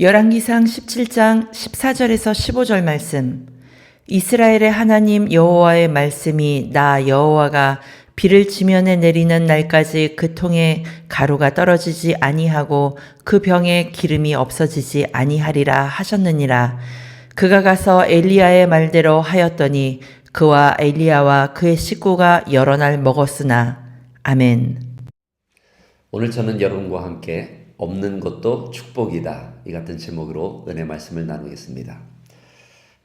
열왕기상 17장 14절에서 15절 말씀. 이스라엘의 하나님 여호와의 말씀이 나 여호와가 비를 지면에 내리는 날까지 그 통에 가루가 떨어지지 아니하고 그 병에 기름이 없어지지 아니하리라 하셨느니라. 그가 가서 엘리야의 말대로 하였더니 그와 엘리야와 그의 식구가 여러 날 먹었으나 아멘. 오늘 저는 여러분과 함께 없는 것도 축복이다. 이 같은 제목으로 은혜 말씀을 나누겠습니다.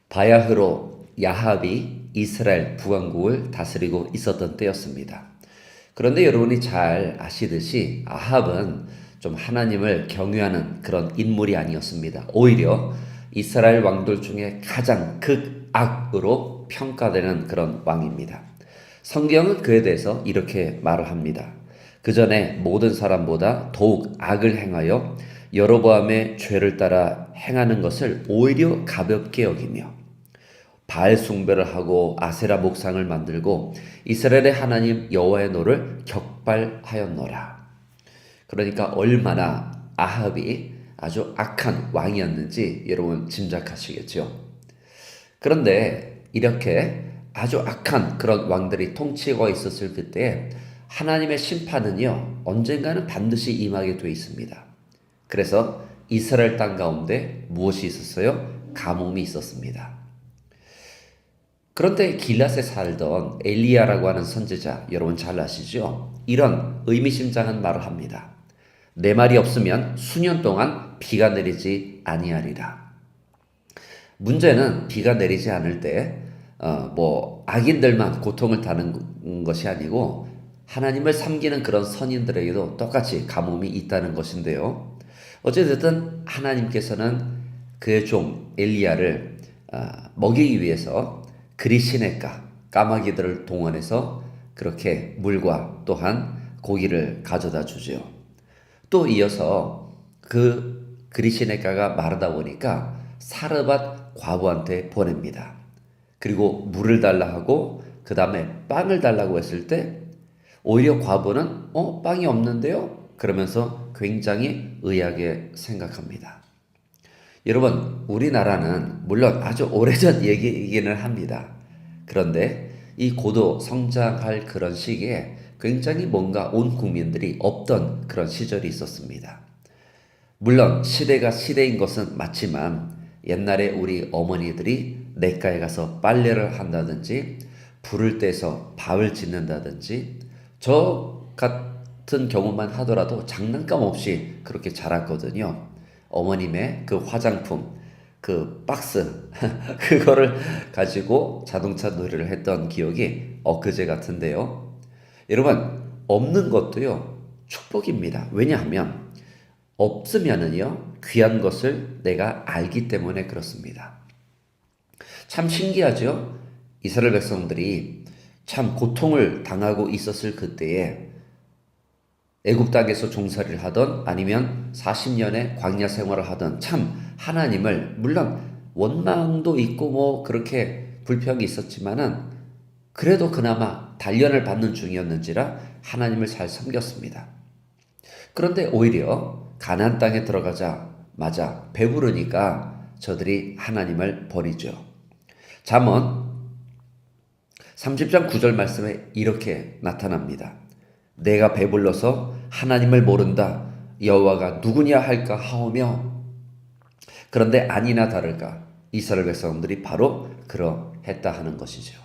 바야흐로 야합이 이스라엘 북왕국을 다스리고 있었던 때였습니다. 그런데 여러분이 잘 아시듯이 아합은 좀 하나님을 경외하는 그런 인물이 아니었습니다. 오히려 이스라엘 왕들 중에 가장 극악으로 평가되는 그런 왕입니다. 성경은 그에 대해서 이렇게 말을 합니다. 그 전에 모든 사람보다 더욱 악을 행하여 여로보암의 죄를 따라 행하는 것을 오히려 가볍게 여기며 바알 숭배를 하고 아세라 목상을 만들고 이스라엘의 하나님 여호와의 노를 격발하였노라. 그러니까 얼마나 아합이 아주 악한 왕이었는지 여러분 짐작하시겠죠. 그런데 이렇게 아주 악한 그런 왕들이 통치하고 있었을 그때 하나님의 심판은요 언젠가는 반드시 임하게 돼 있습니다. 그래서 이스라엘 땅 가운데 무엇이 있었어요? 가뭄이 있었습니다. 그런데 길랏에 살던 엘리야라고 하는 선지자 여러분 잘 아시죠? 이런 의미심장한 말을 합니다. 내 말이 없으면 수년 동안 비가 내리지 아니하리라. 문제는 비가 내리지 않을 때, 어, 뭐, 악인들만 고통을 타는 것이 아니고, 하나님을 섬기는 그런 선인들에게도 똑같이 가뭄이 있다는 것인데요. 어쨌든 하나님께서는 그의 종 엘리야를 어, 먹이기 위해서 그리시네가 까마귀들을 동원해서 그렇게 물과 또한 고기를 가져다 주지요. 또 이어서 그 그리시네가가 마르다 보니까 사르밧 과부한테 보냅니다. 그리고 물을 달라 하고 그 다음에 빵을 달라고 했을 때 오히려 과부는 어 빵이 없는데요? 그러면서 굉장히 의하게 생각합니다. 여러분 우리나라는 물론 아주 오래전 얘기이기는 합니다. 그런데 이 고도 성장할 그런 시기에 굉장히 뭔가 온 국민들이 없던 그런 시절이 있었습니다. 물론 시대가 시대인 것은 맞지만 옛날에 우리 어머니들이 냇가에 가서 빨래를 한다든지 불을 떼서 밥을 짓는다든지 저 같은 경우만 하더라도 장난감 없이 그렇게 자랐거든요. 어머님의 그 화장품, 그 박스, 그거를 가지고 자동차 놀이를 했던 기억이 엊그제 같은데요. 여러분, 없는 것도요, 축복입니다. 왜냐하면, 없으면은요, 귀한 것을 내가 알기 때문에 그렇습니다. 참 신기하죠? 이스라엘 백성들이 참 고통을 당하고 있었을 그때에 애굽 땅에서 종살이를 하던 아니면 40년의 광야 생활을 하던 참 하나님을 물론 원망도 있고 뭐 그렇게 불평이 있었지만은 그래도 그나마 단련을 받는 중이었는지라 하나님을 잘 섬겼습니다. 그런데 오히려 가나안 땅에 들어가자마자 배부르니까 저들이 하나님을 버리죠. 잠언 30장 9절 말씀에 이렇게 나타납니다. 내가 배불러서 하나님을 모른다. 여호와가 누구냐 할까 하오며 그런데 아니나 다를까 이스라엘 백성들이 바로 그러했다 하는 것이죠.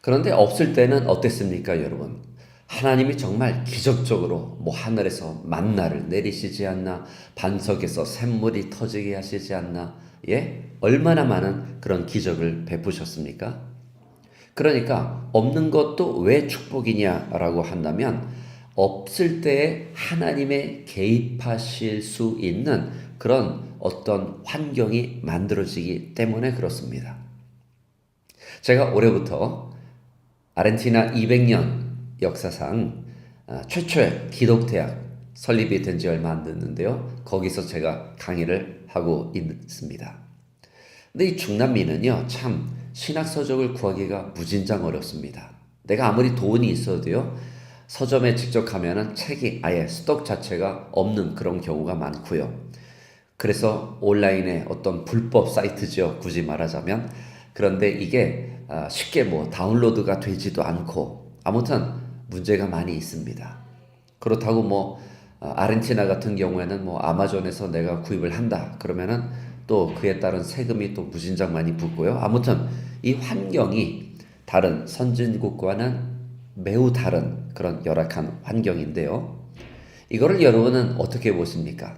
그런데 없을 때는 어땠습니까, 여러분? 하나님이 정말 기적적으로 뭐 하늘에서 만나를 내리시지 않나 반석에서 샘물이 터지게 하시지 않나 예 얼마나 많은 그런 기적을 베푸셨습니까? 그러니까 없는 것도 왜 축복이냐라고 한다면 없을 때에 하나님의 개입하실 수 있는 그런 어떤 환경이 만들어지기 때문에 그렇습니다. 제가 올해부터 아르헨티나 200년 역사상 아, 최초의 기독대학 설립이 된 지 얼마 안 됐는데요. 거기서 제가 강의를 하고 있습니다. 근데 이 중남미는요, 참 신학 서적을 구하기가 무진장 어렵습니다. 내가 아무리 돈이 있어도요, 서점에 직접 가면은 책이 아예 스톡 자체가 없는 그런 경우가 많고요. 그래서 온라인의 어떤 불법 사이트죠. 굳이 말하자면. 그런데 이게 아, 쉽게 뭐 다운로드가 되지도 않고 아무튼 문제가 많이 있습니다. 그렇다고 뭐 아, 아르헨티나 같은 경우에는 뭐 아마존에서 내가 구입을 한다. 그러면은 또 그에 따른 세금이 또 무진장 많이 붙고요. 아무튼 이 환경이 다른 선진국과는 매우 다른 그런 열악한 환경인데요. 이거를 여러분은 어떻게 보십니까?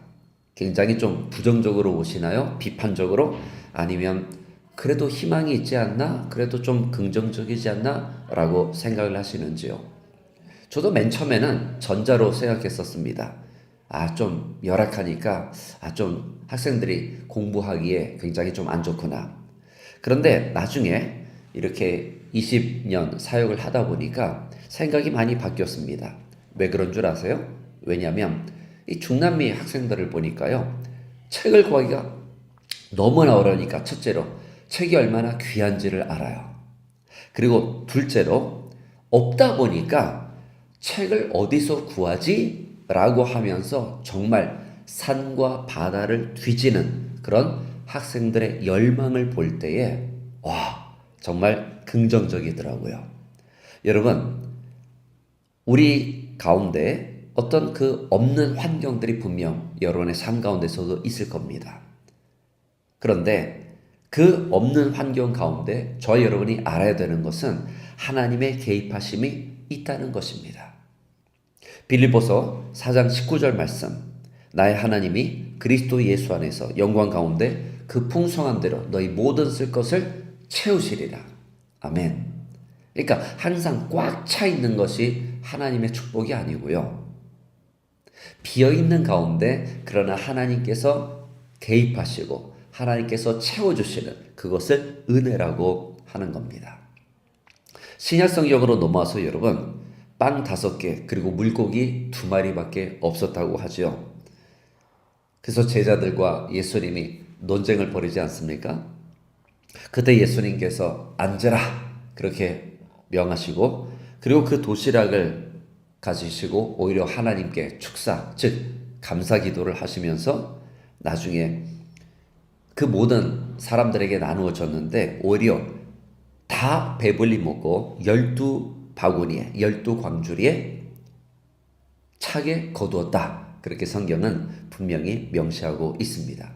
굉장히 좀 부정적으로 보시나요? 비판적으로? 아니면 그래도 희망이 있지 않나? 그래도 좀 긍정적이지 않나? 라고 생각을 하시는지요? 저도 맨 처음에는 전자로 생각했었습니다. 아, 좀 열악하니까, 아, 좀 학생들이 공부하기에 굉장히 좀 안 좋구나. 그런데 나중에 이렇게 20년 사역을 하다 보니까 생각이 많이 바뀌었습니다. 왜 그런 줄 아세요? 왜냐하면 이 중남미 학생들을 보니까요. 책을 구하기가 너무나 어려우니까 첫째로 책이 얼마나 귀한지를 알아요. 그리고 둘째로 없다 보니까 책을 어디서 구하지? 라고 하면서 정말 산과 바다를 뒤지는 그런 학생들의 열망을 볼 때에 와, 정말 긍정적이더라고요. 여러분, 우리 가운데 어떤 그 없는 환경들이 분명 여러분의 삶 가운데서도 있을 겁니다. 그런데 그 없는 환경 가운데 저 여러분이 알아야 되는 것은 하나님의 개입하심이 있다는 것입니다. 빌립보서 4장 19절 말씀 나의 하나님이 그리스도 예수 안에서 영광 가운데 그 풍성한 대로 너희 모든 쓸 것을 채우시리라. 아멘. 그러니까 항상 꽉 차 있는 것이 하나님의 축복이 아니고요. 비어 있는 가운데 그러나 하나님께서 개입하시고 하나님께서 채워주시는 그것을 은혜라고 하는 겁니다. 신약성경으로 넘어와서 여러분 빵 다섯 개 그리고 물고기 두 마리밖에 없었다고 하죠. 그래서 제자들과 예수님이 논쟁을 벌이지 않습니까? 그때 예수님께서 앉으라 그렇게 명하시고 그리고 그 도시락을 가지시고 오히려 하나님께 축사 즉 감사 기도를 하시면서 나중에 그 모든 사람들에게 나누어 줬는데 오히려 다 배불리 먹고 열두 바구니에 열두 광주리에 차게 거두었다. 그렇게 성경은 분명히 명시하고 있습니다.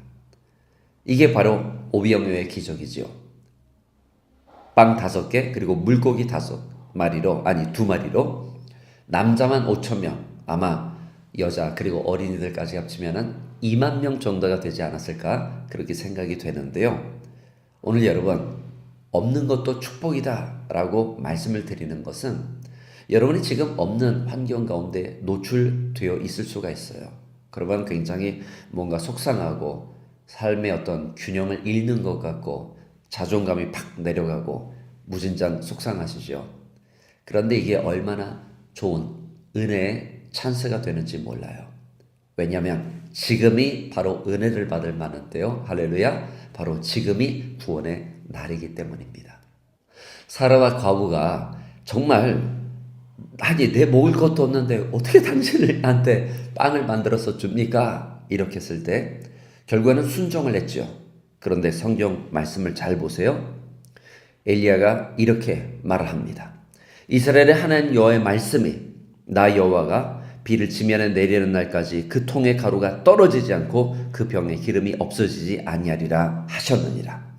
이게 바로 오비영요의 기적이지요. 빵 다섯 개 그리고 물고기 다섯 마리로 아니 두 마리로 남자만 5천 명 아마 여자 그리고 어린이들까지 합치면은 2만 명 정도가 되지 않았을까 그렇게 생각이 되는데요. 오늘 여러분 없는 것도 축복이다 라고 말씀을 드리는 것은 여러분이 지금 없는 환경 가운데 노출되어 있을 수가 있어요. 그러면 굉장히 뭔가 속상하고 삶의 어떤 균형을 잃는 것 같고 자존감이 팍 내려가고 무진장 속상하시죠. 그런데 이게 얼마나 좋은 은혜의 찬스가 되는지 몰라요. 왜냐하면 지금이 바로 은혜를 받을 만한데요. 할렐루야. 바로 지금이 구원의 날이기 때문입니다. 사라와 과부가 정말 아니 내 먹을 것도 없는데 어떻게 당신을 나한테 빵을 만들어서 줍니까? 이렇게 했을 때 결국에는 순종을 했죠. 그런데 성경 말씀을 잘 보세요. 엘리야가 이렇게 말을 합니다. 이스라엘의 하나님 여호와의 말씀이 나 여호와가 비를 지면에 내리는 날까지 그 통의 가루가 떨어지지 않고 그 병의 기름이 없어지지 아니하리라 하셨느니라.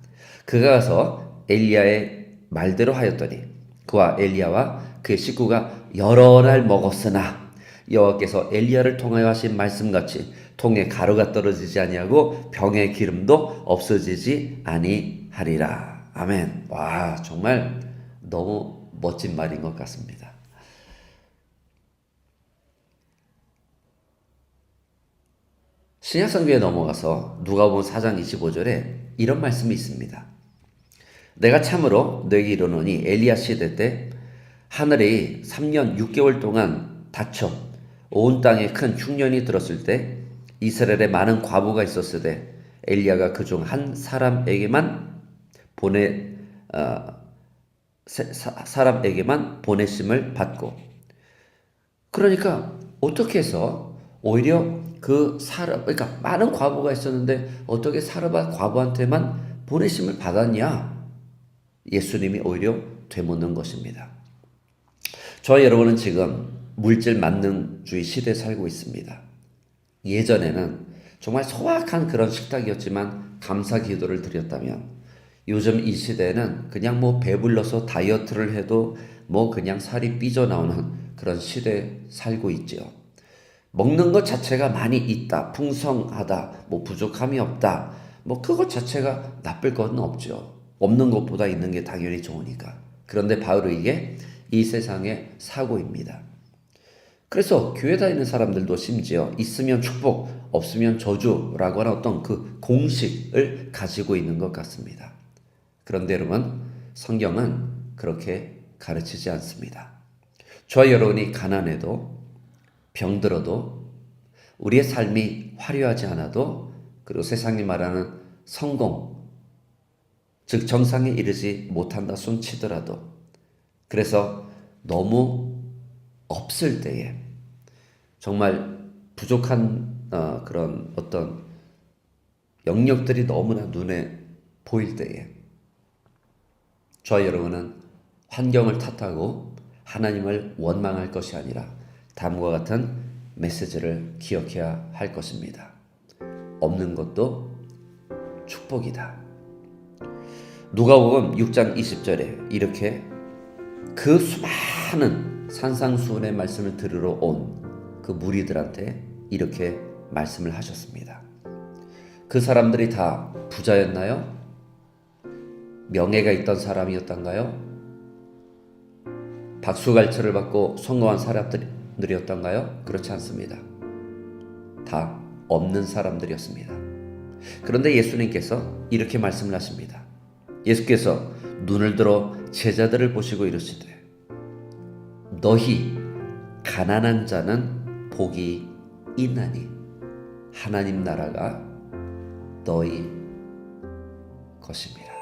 그가 가서 엘리야의 말대로 하였더니 그와 엘리야와 그의 식구가 여러 날 먹었으나 여호와께서 엘리야를 통하여 하신 말씀같이 통에 가루가 떨어지지 아니하고 병의 기름도 없어지지 아니하리라. 아멘. 와 정말 너무 멋진 말인 것 같습니다. 신약성경에 넘어가서 누가복음 4장 25절에 이런 말씀이 있습니다. 내가 참으로 너에게 이르노니 엘리야 시대 때 하늘이 3년 6개월 동안 닫혀 온 땅에 큰 흉년이 들었을 때 이스라엘에 많은 과부가 있었을 때 엘리야가 그 중 한 사람에게만 보내 어, 사, 사람에게만 보내심을 받고 그러니까 어떻게 해서 오히려 그 사르 그러니까 많은 과부가 있었는데 어떻게 사르밧 과부한테만 보내심을 받았냐? 예수님이 오히려 되묻는 것입니다. 저와 여러분은 지금 물질 만능주의 시대에 살고 있습니다. 예전에는 정말 소박한 그런 식탁이었지만 감사 기도를 드렸다면 요즘 이 시대에는 그냥 뭐 배불러서 다이어트를 해도 뭐 그냥 살이 삐져나오는 그런 시대에 살고 있지요. 먹는 것 자체가 많이 있다, 풍성하다, 뭐 부족함이 없다, 뭐 그것 자체가 나쁠 건 없죠. 없는 것보다 있는 게 당연히 좋으니까. 그런데 바로 이게 이 세상의 사고입니다. 그래서 교회 다니는 사람들도 심지어 있으면 축복, 없으면 저주라고 하는 어떤 그 공식을 가지고 있는 것 같습니다. 그런데 여러분, 성경은 그렇게 가르치지 않습니다. 저와 여러분이 가난해도 병들어도 우리의 삶이 화려하지 않아도 그리고 세상이 말하는 성공, 즉 정상에 이르지 못한다 손 치더라도 그래서 너무 없을 때에 정말 부족한 어, 그런 어떤 영역들이 너무나 눈에 보일 때에 저와 여러분은 환경을 탓하고 하나님을 원망할 것이 아니라 다음과 같은 메시지를 기억해야 할 것입니다. 없는 것도 축복이다. 누가복음 6장 20절에 이렇게 그 수많은 산상수훈의 말씀을 들으러 온 그 무리들한테 이렇게 말씀을 하셨습니다. 그 사람들이 다 부자였나요? 명예가 있던 사람이었던가요? 박수갈채를 받고 성공한 사람들이었던가요? 그렇지 않습니다. 다 없는 사람들이었습니다. 그런데 예수님께서 이렇게 말씀을 하십니다. 예수께서 눈을 들어 제자들을 보시고 이르시되 너희 가난한 자는 복이 있나니 하나님 나라가 너희 것입니다.